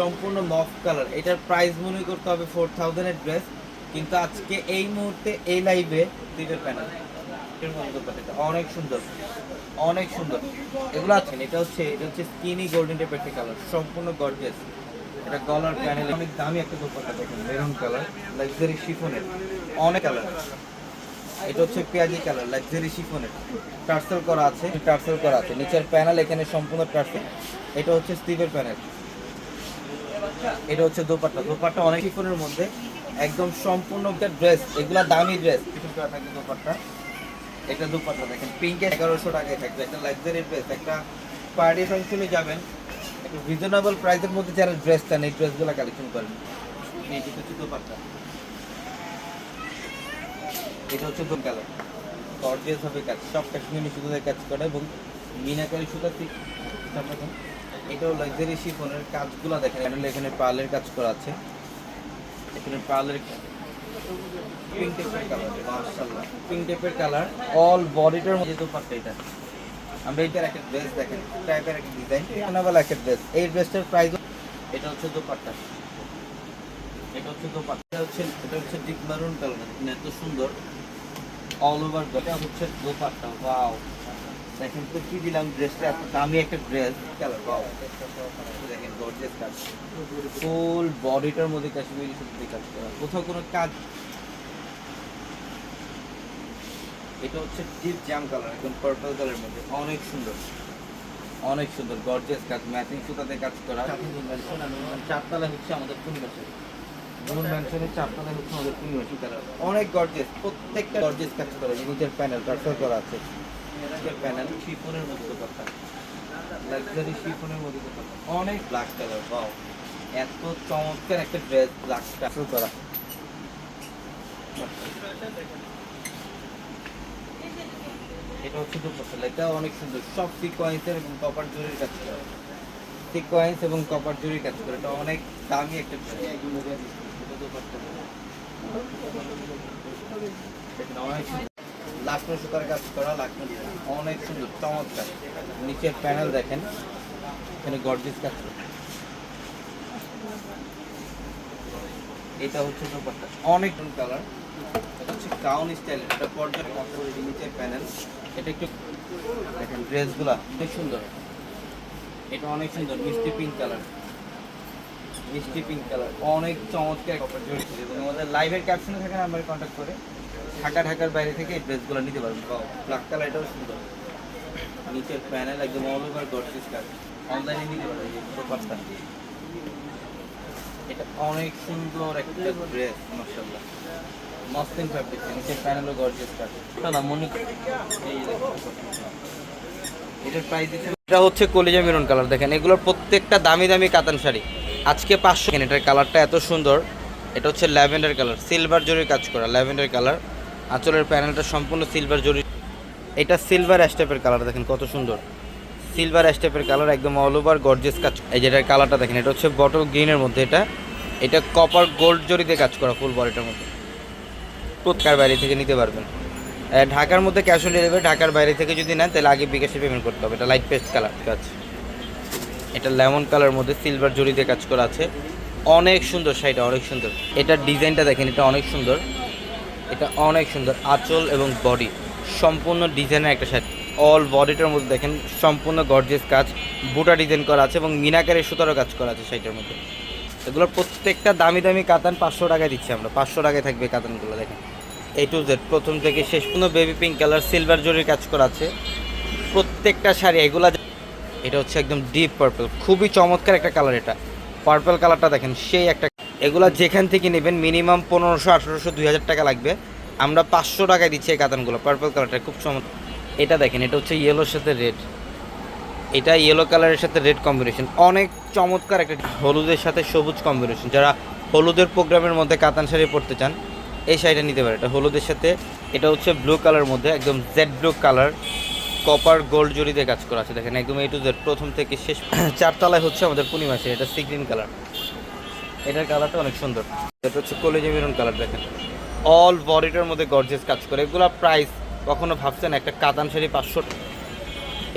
সম্পূর্ণ মফ কালার এটার প্রাইস মনে করতে হবে ফোর থাউজেন্ডের ড্রেস কিন্তু আজকে এই মুহূর্তে, এই লাইভে তিনের প্যানেল অনেক সুন্দর। অনেক সুন্দর। এগুলো আছেন এটা হচ্ছে এটা হচ্ছে স্কিনি গোল্ডেন টাইপের কালার সম্পূর্ণ গর্জিয়াস এটা গলার প্যানেল অনেক দামি একটা দোপাট্টা দেখেন মেরুন কালার লাক্সারি শিফনের অনেক কালার এটা হচ্ছে পেঁয়াজি কালার লাক্সারি শিফনের টার্সেল করা আছে টার্সেল করা আছে। নিচের প্যানেল এখানে সম্পূর্ণ টার্সেল এটা হচ্ছে স্টিভের প্যানেল এটা হচ্ছে দোপাট্টা। দোপাট্টা অনেক শিফনের মধ্যে। একদম সম্পূর্ণ ড্রেস এগুলা দামি ড্রেস থাকবে দোপাট্টা। এটা দোপাট্টা দেখেন পিঙ্কে এগারোশো টাকায় থাকবে। একটা লাক্সারি ড্রেস একটা পার্টি ফাংশনে যাবেন। একটু রিজনেবল প্রাইসের মধ্যে যারা ড্রেস চান এই ড্রেসগুলো কালেকশন করেন। এই হচ্ছে দোপাট্টা। এটা হচ্ছে দোন কালার। গর্জিয়াস হবে কাজ সব কাশ্মীরি সুতোতে কাজ করে এবং মিনাকারি সুতা ঠিক এটাও লাক্সারি শিফনের কাজগুলো দেখেন। এখানে এখানে পার্লের কাজ করা আছে। এখানে পার্লের পিঙ্ক টেপের কালার মাশাআল্লাহ। পিঙ্ক টেপের কালার অল বডিটার মধ্যে দোপাট্টা এটা। আমরা এটার একটা ড্রেস দেখেন টাইপের একটা ডিজাইন এখানে একটা ড্রেস এই ড্রেসটার প্রাইস এটা হচ্ছে দোপাট্টা। এটা হচ্ছে দোপাট্টা। হচ্ছে, এটা হচ্ছে ডিপ মারুন কালার এত সুন্দর। অল ওভার এটা হচ্ছে দোপাট্টা ওয়াও দেখেন তো কি দিলাম? ড্রেসটা এত দামি একটা ড্রেস কালার ওয়াও দেখেন গর্জিয়াস কাজ ফুল বডিটার মধ্যে কাশ্মীরি সুতি কাজ করা। কোথাও কোনো কাজ এটা হচ্ছে ডিপ জাম কালার একদম পার্পল কালারের মধ্যে। অনেক সুন্দর। অনেক সুন্দর গর্জিয়াস কাজ ম্যাচিং সুতাতে কাজ করা। চারতলা হচ্ছে আমাদের পূর্ণিমাসের নুন ম্যানশনের চারতলা হচ্ছে আমাদের পূর্ণিমাসী কালার অনেক গর্জিয়াস প্রত্যেকটা গর্জিয়াস কাজ করা নিচের প্যানেল ট্রান্সফার করা আছে। প্যানেল শিফনের মধ্যে কথা। লাক্সারি শিফনের মধ্যে কথা। অনেক ব্ল্যাক কালার পাও এত চমৎকার একটা ড্রেস ব্ল্যাক ট্রান্সফার করা এটা হচ্ছে দুপাশাল এটা অনেক সুন্দর। সব সিকোয়েন্সের এবং কপার জরির কাজ করা। সিকোয়েন্স এবং কপার জরির কাজ করে। এটা অনেক দামি একটা অনেক সুন্দর। লাকনো সুতার কাজ করা লাকনো অনেক সুন্দর, চমৎকার। নিচের প্যানেল দেখেন, এখানে গর্জিস কাজ। এটা হচ্ছে দুপাট্টা, অনেক কালার। এটা হচ্ছে গাউন স্টাইল, এটা কাপড় নিচের প্যানেল। এটা একটু দেখেন, ড্রেসগুলা অনেক সুন্দর। এটা অনেক সুন্দর, মিষ্টি পিঙ্ক কালার। মিষ্টি পিঙ্ক কালার, অনেক চমৎকার। কাপড় আমাদের লাইভের ক্যাপশনে থাকে নাম্বারে কন্ট্যাক্ট করে। ঢাকা ঢাকার বাইরে থেকে এই ড্রেসগুলো নিতে পারবেন। ব্ল্যাক কালার এটাও সুন্দর। নিচের প্যানেল একদম অল ওভার গর্জিস কাজ অনলাইনে নিতে পারবেন প্রপারটা এটা অনেক সুন্দর একটা ড্রেস মাশাআল্লাহ। মসলিন ফ্যাব্রিক নিচের প্যানেলও গর্জিয়াস কাজ না মনে। এটার প্রাইস দিচ্ছে এটা হচ্ছে কলিজা মেরুন কালার দেখেন। এগুলোর প্রত্যেকটা দামি দামি কাতান শাড়ি। আজকে পাঁচশো এটার কালারটা এত সুন্দর। এটা হচ্ছে ল্যাভেন্ডার কালার সিলভার জরির কাজ করা ল্যাভেন্ডার কালার আঁচলের প্যানেলটা সম্পূর্ণ সিলভার জরি এটা সিলভার স্টেপের কালার দেখেন কত সুন্দর। সিলভার স্টেপের কালার একদম অল ওভার গর্জিয়াস কাজ। এই যেটার কালারটা দেখেন, এটা হচ্ছে বটল গ্রিনের মধ্যে এটা। এটা কপার গোল্ড জরিতে কাজ করা ফুল বডিটার মধ্যে। প্রত্যেকার বাইরে থেকে নিতে পারবেন। ঢাকার মধ্যে ক্যাশ অন ডেলিভারি ঢাকার বাইরে থেকে যদি নেন, তাহলে আগে বিকাশে পেমেন্ট করতে হবে। এটা লাইট পেস্ট কালার কাজ এটা লেমন কালার মধ্যে সিলভার দিয়ে কাজ করা আছে। অনেক সুন্দর শাড়িটা, অনেক সুন্দর। এটার ডিজাইনটা দেখেন, এটা অনেক সুন্দর। এটা অনেক সুন্দর আঁচল এবং বডি সম্পূর্ণ ডিজাইনের একটা শাড়ি অল বডিটার মধ্যে দেখেন, সম্পূর্ণ গর্জিয়াস কাজ। বুটা ডিজাইন করা আছে এবং মিনাকারের সুতারও কাজ করা আছে শাড়িটার মধ্যে। এগুলোর প্রত্যেকটা দামি দামি কাতান পাঁচশো টাকায় দিচ্ছি আমরা। পাঁচশো টাকায় থাকবে কাতানগুলো, দেখেন। এই টু জেড প্রথম থেকে শেষ পর্যন্ত বেবি পিঙ্ক কালার সিলভার জরির কাজ করা আছে। প্রত্যেকটা শাড়ি, এগুলা এটা হচ্ছে একদম ডিপ পার্পল খুবই চমৎকার একটা কালার এটা। পার্পল কালারটা দেখেন, সেই একটা এগুলা যেখান থেকে নেবেন মিনিমাম পনেরোশো, আঠেরোশো, দুই হাজার টাকা লাগবে। আমরা পাঁচশো টাকায় দিচ্ছি এই কাতানগুলো পার্পল কালারটা খুব চমৎকার এটা দেখেন, এটা হচ্ছে ইয়েলোর সাথে রেড এটা ইয়েলো কালারের সাথে রেড কম্বিনেশন অনেক চমৎকার একটা হলুদের সাথে সবুজ কম্বিনেশন যারা হলুদের প্রোগ্রামের মধ্যে কাতান শাড়ি পরতে চান, এই শাড়িটা নিতে পারে এটা হলুদের সাথে, এটা হচ্ছে ব্লু কালার মধ্যে, একদম jade blue colour copper gold দিয়ে কাজ করা আছে। দেখেন, একদম এ টু জেড প্রথম থেকে শেষ চারতলায় হচ্ছে আমাদের পূর্ণিমাসে এটা সি গ্রিন কালার এটার কালারটা অনেক সুন্দর। এটা হচ্ছে কলেজে মেরুন কালার দেখেন। অল বডিটার মধ্যে গর্জেস কাজ করে। এগুলো প্রাইস কখনো ভাবছেন? একটা কাতান শাড়ি পাঁচশো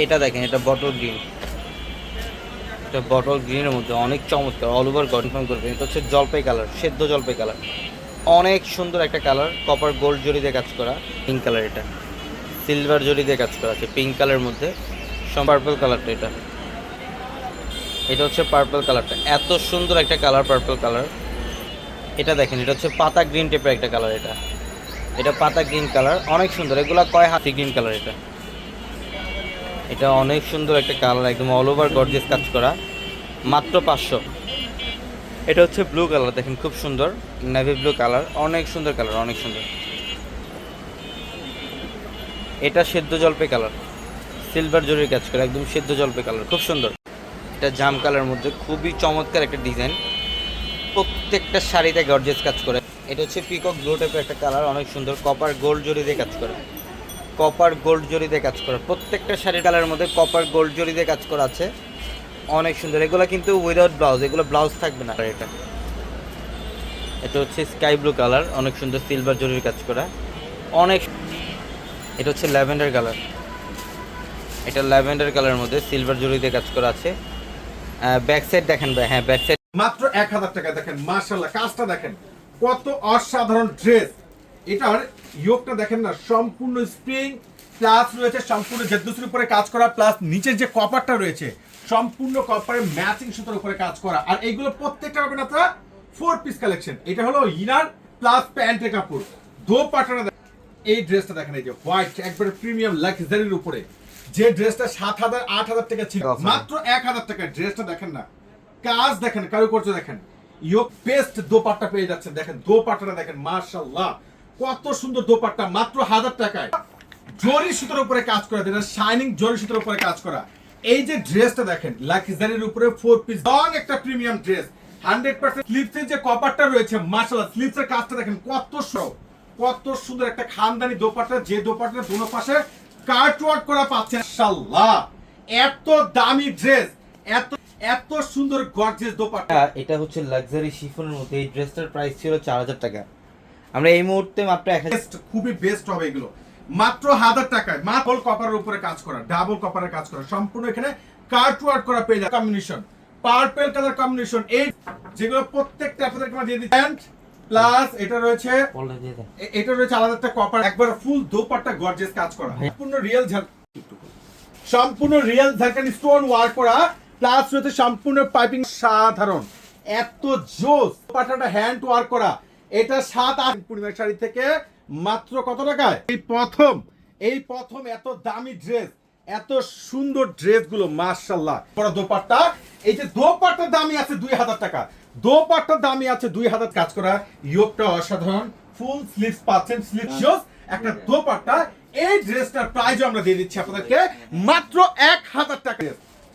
এটা দেখেন, এটা বটল গ্রিন এটা বটল গ্রিনের মধ্যে অনেক চমৎকার অল ওভার কনফার্ম করবেন। এটা হচ্ছে জলপাই কালার সেদ্ধ জলপাই কালার অনেক সুন্দর একটা কালার কপার গোল্ড জড়ি দিয়ে কাজ করা পিঙ্ক কালার এটা। সিলভার জড়ি দিয়ে কাজ করা আছে পিঙ্ক কালারের মধ্যে। পার্পল কালারটা এটা। এটা হচ্ছে পার্পল কালারটা এত সুন্দর একটা কালার পার্পল কালার এটা দেখেন, এটা হচ্ছে পাতা গ্রিন টাইপের একটা কালার এটা। এটা পাতা গ্রিন কালার অনেক সুন্দর। এগুলা কয় হাতি? গ্রিন কালার এটা। এটা অনেক সুন্দর একটা কালার একদম অল ওভার গর্জিয়াস কাজ করা। মাত্র পাঁচশো। এটা হচ্ছে ব্লু কালার দেখেন খুব সুন্দর। নেভি ব্লু কালার অনেক সুন্দর কালার অনেক সুন্দর। এটা সেদ্ধ জলপাই কালার সিলভার জরির কাজ করা, একদম সেদ্ধ জলপাই কালার খুব সুন্দর। এটা জাম কালারের মধ্যে, খুবই চমৎকার একটা ডিজাইন প্রত্যেকটা শাড়িতে গর্জেস কাজ করে। এটা হচ্ছে পিকক ব্লু টাইপের একটা কালার অনেক সুন্দর। কপার গোল্ড জরি দিয়ে কাজ করে। কপার গোল্ড জরি দিয়ে কাজ করা। প্রত্যেকটা শাড়ির কালারের মধ্যে কপার গোল্ড জরি দিয়ে কাজ করা আছে। অনেক সুন্দর। এগুলো কিন্তু উইদাউট ব্লাউজ এগুলো ব্লাউজ থাকবে না। এটা। এটা হচ্ছে স্কাই ব্লু কালার অনেক সুন্দর সিলভার জরির কাজ করা। অনেক এটা হচ্ছে ল্যাভেন্ডার কালার এটা ল্যাভেন্ডার কালারের মধ্যে সিলভার জরি দিয়ে কাজ করা আছে। ব্যাক দেখেন ভাই হ্যাঁ ব্যাক মাত্র এক হাজার টাকা দেখেন মার্শাল্লাহ কাজটা দেখেন, কত অসাধারণ ড্রেস এটার ইয়োগটা দেখেন না, সম্পূর্ণ স্প্রিং প্লাস রয়েছে সম্পূর্ণ জেদ্দুসের উপরে কাজ করা প্লাস নিচের যে কপারটা রয়েছে, সম্পূর্ণ কপারের ম্যাচিং সুতোর উপরে কাজ করা। আর এইগুলো প্রত্যেকটা পাবেন আপনারা ফোর পিস কালেকশন এটা হলো ইনার প্লাস প্যান্টের কাপড়। দো পাটারা এই ড্রেসটা দেখেন, এই যে হোয়াইট একবারে প্রিমিয়াম লাক্সারির উপরে। যে ড্রেসটা সাত হাজার আট হাজার টাকা ছিল মাত্র এক হাজার টাকা ড্রেসটা দেখেন না। কাজ দেখেন কারুকার্য দেখেন। ইয়োক পেস্ট দোপাট্টা পেয়ে যাচ্ছেন দেখেন দোপাট্টাটা দেখেন মার্শাল্লাহ কত সুন্দর দোপাট্টা মাত্র হাজার টাকায়। জরি সুতোর উপরে কাজ করা যেটা শাইনিং জরি সুতোর উপরে কাজ করা। এই যে ড্রেসটা দেখেন লাক্সারির উপরে ফোর পিস লং একটা প্রিমিয়াম ড্রেস হান্ড্রেড পার্সেন্ট স্লিপসের যে কপারটা রয়েছে মার্শাল্লাহ স্লিপসের কাজটা দেখেন কত সব কত সুন্দর একটা খানদানি দোপাট্টা যে দোপাট্টা দুনো পাশে কার্ট ওয়ার্ক করা পাচ্ছেন মাশাল্লাহ এত দামি ড্রেস এত এত সুন্দর গর্জিয়াস দোপাট্টা। এটা হচ্ছে লাক্সারি শিফনের মধ্যে এই ড্রেসটার প্রাইস ছিল চার হাজার টাকা। আমরা এই মুহূর্তে মাত্র এক হাজার বেস্ট খুবই বেস্ট হবে এগুলো। মাত্র হাজার টাকায় মাত্র কপারের উপরে কাজ করা ডাবল কপারের কাজ করা। সম্পূর্ণ এখানে কার্ট ওয়ার্ক করা পেয়ে যায় কম্বিনেশন পার্পল কালার কম্বিনেশন এই যেগুলো প্রত্যেকটা আপনাদেরকে আমরা দিয়ে দিই প্লাস এটা রয়েছে এটা রয়েছে আলাদা একটা কপার একবার ফুল দোপাট্টা গর্জিয়াস কাজ করা। সম্পূর্ণ রিয়েল সম্পূর্ণ রিয়েল ঝালকানি স্টোন ওয়ার্ক করা। প্লাস রয়েছে সম্পূর্ণ পাইপিং সাধারণ। এত জোস। হ্যান্ড ওয়ার্ক করা। এটা সাত আট পূর্ণিমার শাড়ি থেকে মাত্র কত টাকায়? এই প্রথম এই প্রথম এত দামি ড্রেস এত সুন্দর ড্রেসগুলো মার্শাল্লাহ বড় দোপাট্টা। এই যে দোপাট্টার দামই আছে দুই হাজার টাকা। দোপাট্টার দামই আছে দুই হাজার কাজ করা। ইয়োগটা অসাধারণ। ফুল স্লিভস পাচ্ছেন স্লিভ শোজ একটা দোপাট্টা। এই ড্রেসটার প্রাইজও আমরা দিয়ে দিচ্ছি আপনাদেরকে মাত্র এক হাজার টাকা।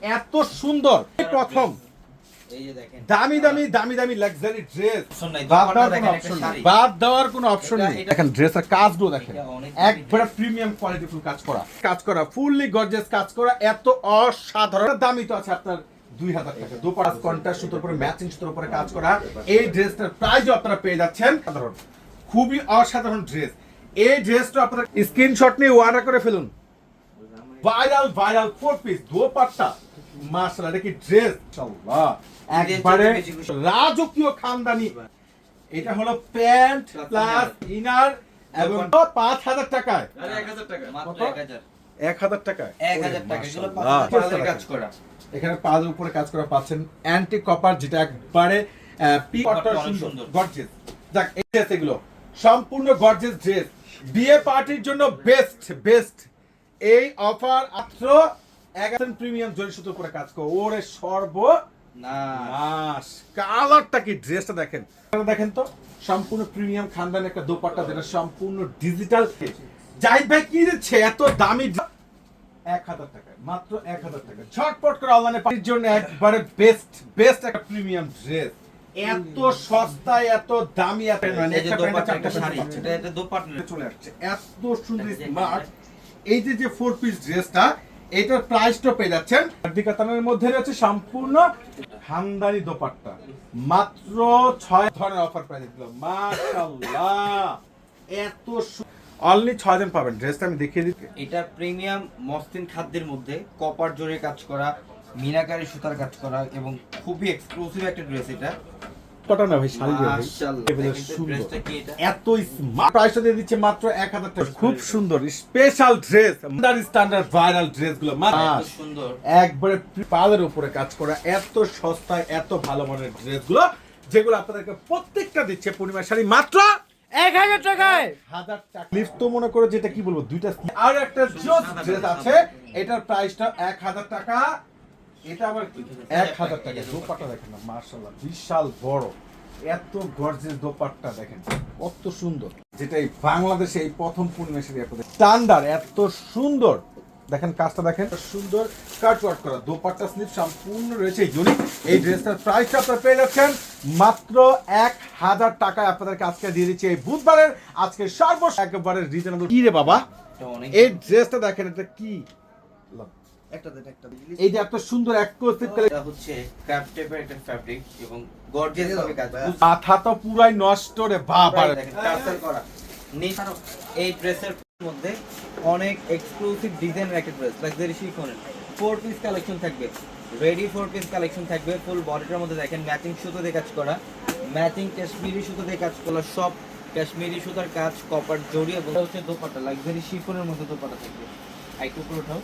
এত সুন্দর। প্রথম। দামি দামি দামি দামি লাক্সারি ড্রেস Option নাই, বাদ দেওয়ার কোনো অপশন নেই। বাদ দেওয়ার কোনো অপশন নেই। দেখেন ড্রেসের কাজগুলো দেখেন। এটা একবারে প্রিমিয়াম কোয়ালিটি ফুল কাজ করা। কাজ করা ফুললি কাজ করা এত অসাধারণ। দামি তো আছে আপনার দুই হাজার টাকা। সুতোর উপরে ম্যাচিং সুতোর উপরে কাজ করা। এই ড্রেসটার আপনারা পেয়ে যাচ্ছেন। সাধারণ। খুবই অসাধারণ ড্রেস এই ড্রেসটা আপনারা স্ক্রিনশট নিয়ে অর্ডার করে ফেলুন। Viral viral four piece dupatta. মাশাআল্লাহ এটা কি ড্রেস আল্লাহ একবারে রাজকীয় খানদানি। এটা হলো প্যান্ট প্লাস ইনার এবং পাঁচ হাজার টাকায়। এক হাজার এক হাজার। টাকায়। এক হাজার টাকা এগুলো কাজ করা। এখানে পাঁচের উপরে কাজ করা পাচ্ছেন। অ্যান্টি কপার যেটা একবারে। গর্জিয়াস যাক এই ড্রেস এগুলো। সম্পূর্ণ গর্জিয়াস ড্রেস বিয়ে পার্টির জন্য বেস্ট বেস্ট এই অফার মাত্র এগারো প্রিমিয়াম জরি সুতোর উপরে কাজ করো। ওরে সর্ব না মাস কালারটা কি? ড্রেসটা দেখেন। দেখেন তো সম্পূর্ণ প্রিমিয়াম খানদান একটা দোপাট্টা যেটা সম্পূর্ণ ডিজিটাল জাহিদ ভাই কি দিচ্ছে? এত দামি? এক হাজার টাকা মাত্র এক হাজার টাকা। করে অনলাইনে জন্য একবারে বেস্ট বেস্ট একটা প্রিমিয়াম ড্রেস এত সস্তায় এত দামি এত চলে আসছে। এত সুন্দর স্মার্ট এই যে যে ফোর পিস ড্রেসটা এটার প্রাইসটা পেয়ে যাচ্ছেন। দিকাতানের মধ্যে রয়েছে সম্পূর্ণ হামদানি দোপাট্টা। মাত্র ছয় ধরনের অফার প্রাইস দিল মাশাআল্লাহ! এত অনলি ছয় জন পাবেন। ড্রেসটা আমি দেখিয়ে দিচ্ছি। এটা প্রিমিয়াম মসলিন খাদ্যের মধ্যে কপার জোরে কাজ করা মিনাকারি সুতার কাজ করা এবং খুবই এক্সক্লুসিভ একটা ড্রেস এটা। কটা না ভাই। শাড়ি? এত স্মার্ট প্রাইসটা দিয়ে দিচ্ছে মাত্র এক হাজার টাকা। খুব সুন্দর স্পেশাল ড্রেস স্ট্যান্ডার্ড ভাইরাল ড্রেসগুলো। সুন্দর। একবারে পালের উপরে কাজ করা এত সস্তায় এত ভালো মানের ড্রেসগুলো যেগুলো আপনাদেরকে প্রত্যেকটা দিচ্ছে পূর্ণিমা শাড়ি। মাত্র এক হাজার টাকায়। হাজার তো মনে করো যেটা কি বলব, দুইটা আর একটা জোস আছে, এটার প্রাইসটা এক হাজার টাকা। এটা আবার এক হাজার টাকা। দোপাট্টা দেখেন না মার্শাল্লাহ বিশাল বড়। এত গর্জেস দোপাট্টা দেখেন, কত সুন্দর। যেটা এই বাংলাদেশে এই প্রথম পূর্ণিমা শাড়ি আপনাদের স্ট্যান্ডার্ড এত সুন্দর। দেখেন কাজটা দেখেন। সুন্দর কাট ওয়ার্ক করা। দোপাট্টা স্লিপ সম্পূর্ণ রয়েছে ইউনিক এই ড্রেসটার প্রাইসটা আপনারা পেয়ে যাচ্ছেন মাত্র এক হাজার টাকায়। আপনাদেরকে আজকে দিয়ে দিচ্ছি এই বুধবারের আজকে সর্বশেষ একেবারে রিজনেবল কি রে বাবা? এই ড্রেসটা দেখেন এটা কি? একটা দেন একটা এই যে এত সুন্দর এক্সক্লুসিভ হচ্ছে টাইপের একটা ফ্যাব্রিক এবং গর্জিয়াস ভাবে কাজ মাথা তো পুরাই নষ্ট রে বাবা। দেখেন টার্সেল করা। এই ড্রেসের মধ্যে অনেক এক্সক্লুসিভ ডিজাইনের একটা ড্রেস লাক্সারি শিফনের ফোর পিস কালেকশন থাকবে রেডি ফোর পিস কালেকশন থাকবে ফুল বডিটার মধ্যে দেখেন ম্যাচিং সুতো দিয়ে কাজ করা ম্যাচিং কাশ্মীরি সুতো দিয়ে কাজ করা, সব কাশ্মীরি সুতার কাজ কপার জড়ি এবং হচ্ছে দোপাটা লাক্সারি শিফনের মধ্যে দোপাটা থাকবে। আইটু পুরোটাও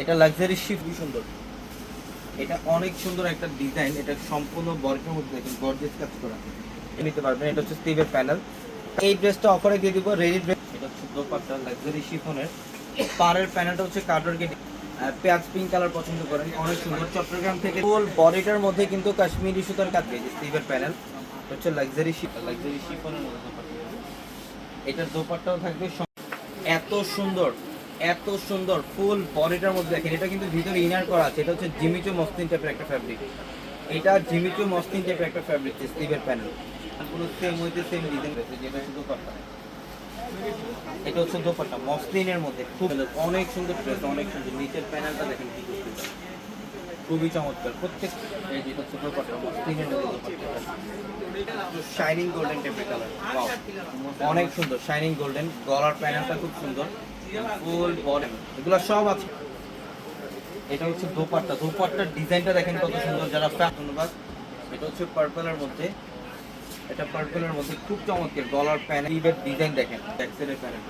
এটা লাক্সারি শিফ সুন্দর। এটা অনেক সুন্দর একটা ডিজাইন এটা সম্পূর্ণ বডিটার মধ্যে দেখেন গর্জিয়াস কাজ করা। নিতে পারবেন, এটা হচ্ছে স্টিভের প্যানেল এই ড্রেসটা অফারে দিয়ে দিব রেডি ড্রেস দোপাট্টা লাক্সারি শিফনের পাড়ের প্যানেলটা হচ্ছে কার্ডর গেট পেঁয়াজ পিঙ্ক কালার পছন্দ করেন। অনেক সুন্দর। চট্টগ্রাম থেকে ফুল বডিটার মধ্যে কিন্তু কাশ্মীরি সুতার কাজ পেয়েছে স্টিভের প্যানেল হচ্ছে লাক্সারি লাক্সারি শিফনের মধ্যে এটার দোপাট্টাও থাকবে এত সুন্দর এত সুন্দর। ফুল বডিটার মধ্যে দেখেন, এটা কিন্তু ভিতরে ইনার করা আছে। এটা হচ্ছে জিমিচো মসলিন টাইপের একটা ফ্যাব্রিক এটা জিমিচো মসলিন টাইপের একটা ফ্যাব্রিক স্টিভের প্যানেল পুরো সেম হইতে সেম ডিজাইন রয়েছে, যেটা হচ্ছে দোপাট্টা। এটা হচ্ছে দোপাট্টা মসলিনের মধ্যে খুব অনেক সুন্দর ড্রেস অনেক সুন্দর। নিচের প্যানেলটা দেখেন কি করতেছে খুবই চমৎকার প্রত্যেক এই যেটা হচ্ছে দোপাট্টা মসলিনের মধ্যে শাইনিং গোল্ডেন টাইপের কালার অনেক সুন্দর শাইনিং গোল্ডেন গলার প্যানেলটা খুব সুন্দর। ফুল বডি এগুলো সব আছে। এটা হচ্ছে দোপাট্টা দোপাট্টার ডিজাইনটা দেখেন কত সুন্দর যারা ধন্যবাদ এটা হচ্ছে পার্পলের মধ্যে। এটা পার্পলের মধ্যে খুব চমৎকার গলার প্যানেল ইভের ডিজাইন দেখেন ট্যাক্সেলের প্যানেল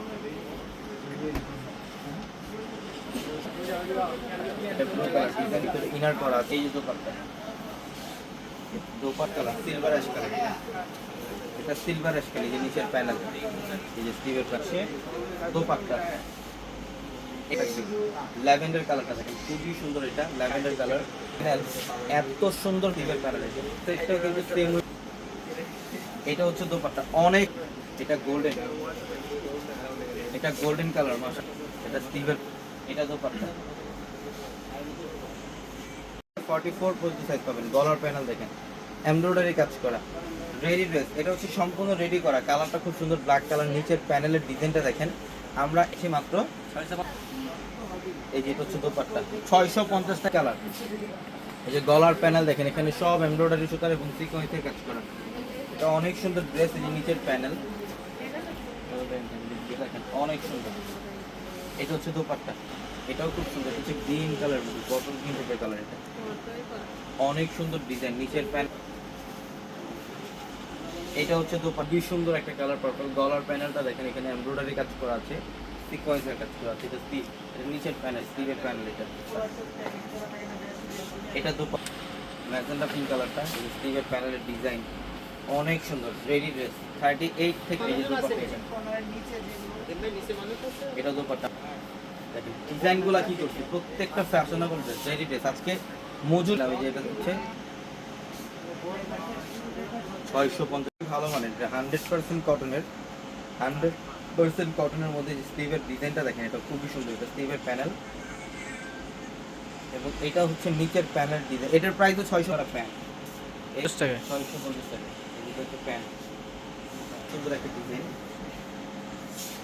ইনার করা আছে, এই যে দোপাট কালার সিলভার অ্যাশ কালার এটা সিলভার অ্যাশ কালার যে নিচের প্যানেল এই যে স্টিভের পাশে দোপাট্টা। ল্যাভেন্ডার কালারটা দেখেন, খুবই সুন্দর এটা, ল্যাভেন্ডার কালার। এত সুন্দর স্টিভের কালার এটা কিন্তু সেম এটা হচ্ছে দোপাট্টা। অনেক, এটা গোল্ডেন এটা গোল্ডেন কালার মাসা এটা স্টিভের এটা দোপাট্টা। 44 পর্যন্ত সাইজ পাবেন। গলার প্যানেল দেখেন। কাজ করা। রেডি এটা হচ্ছে সম্পূর্ণ রেডি করা। কালারটা খুব সুন্দর ব্ল্যাক কালার নিচের প্যানেলের ডিজাইনটা দেখেন। আমরা এসে মাত্র এই যে এটা হচ্ছে দোপাট্টা। ছয়শো পঞ্চাশটা কালার এই যে গলার প্যানেল দেখেন। এখানে সব এমব্রয়ডারি সুতার এবং কাজ করা। এটা অনেক সুন্দর ড্রেস এই নিচের প্যানেল অনেক সুন্দর। এটা হচ্ছে দোপাট্টা। এটাও খুব সুন্দর হচ্ছে গ্রিন কালার মধ্যে বটল গ্রিন টাইপের কালার এটা। অনেক সুন্দর ডিজাইন নিচের প্যান্ট এটা হচ্ছে দোপাট্টা কি সুন্দর একটা কালার পার্পল গলার প্যানেলটা দেখেন, এখানে এমব্রয়ডারি কাজ করা আছে সিকোয়েন্সের কাজ করা আছে, এটা স্টিভ এটা নিচের প্যানেল স্টিভের প্যানেল এটা। এটা দোপাট্টা ম্যাজেন্ডা পিঙ্ক কালারটা স্টিভের প্যানেলের ডিজাইন অনেক সুন্দর রেডি ড্রেস থার্টি এইট থেকে এই যে দোপাট্টা এটা এটা দোপাট্টা। দেখেন ডিজাইনগুলো কি করছে? প্রত্যেকটা ফ্যাশনেবল ড্রেস রেডি ড্রেস আজকে মজুর আমি যে এটা হচ্ছে ছয়শো পঞ্চাশ। ভালো মানের এটা হান্ড্রেড পার্সেন্ট কটনের হান্ড্রেড পার্সেন্ট কটনের মধ্যে যে স্টিভের ডিজাইনটা দেখেন এটা খুবই সুন্দর এটা স্টিভের প্যানেল এবং এটা হচ্ছে নিচের প্যানেল ডিজাইন এটার প্রাইস তো ছয়শো টাকা। প্যান দশ টাকা ছয়শো পঞ্চাশ টাকা। এটা হচ্ছে প্যান সুন্দর একটা ডিজাইন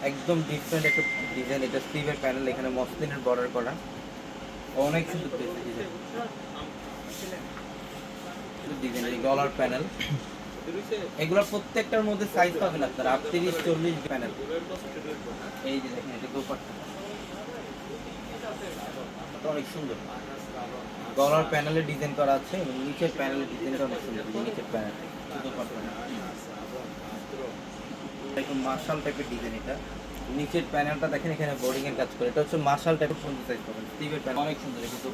একদম ডিফারেন্ট একটা ডিজাইন এটা স্টিভের প্যানেল এখানে মসলিনের বর্ডার করা। অনেক সুন্দর ডিজাইন ডিজাইন গলার প্যানেল এগুলো প্রত্যেকটার মধ্যে সাইজ পাবেন আপনারা, আটত্রিশ, চল্লিশ প্যানেল এই যে দেখেন, এটা দোপাট্টা। অনেক সুন্দর। গলার প্যানেলে ডিজাইন করা আছে এবং নিচের প্যানেলে ডিজাইনটা অনেক সুন্দর নিচের প্যানেল একটু মার্শাল টাইপের ডিজাইন এটা। নিচের প্যানেলটা দেখেন এখানে বোর্ডিং এর কাজ করে। এটা হচ্ছে মার্শাল টাইপের সুন্দর সাইজ পাবেন। স্টিভের প্যানেল অনেক সুন্দর দুটো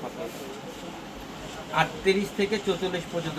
আটত্রিশ থেকে চৌচল্লিশ পর্যন্ত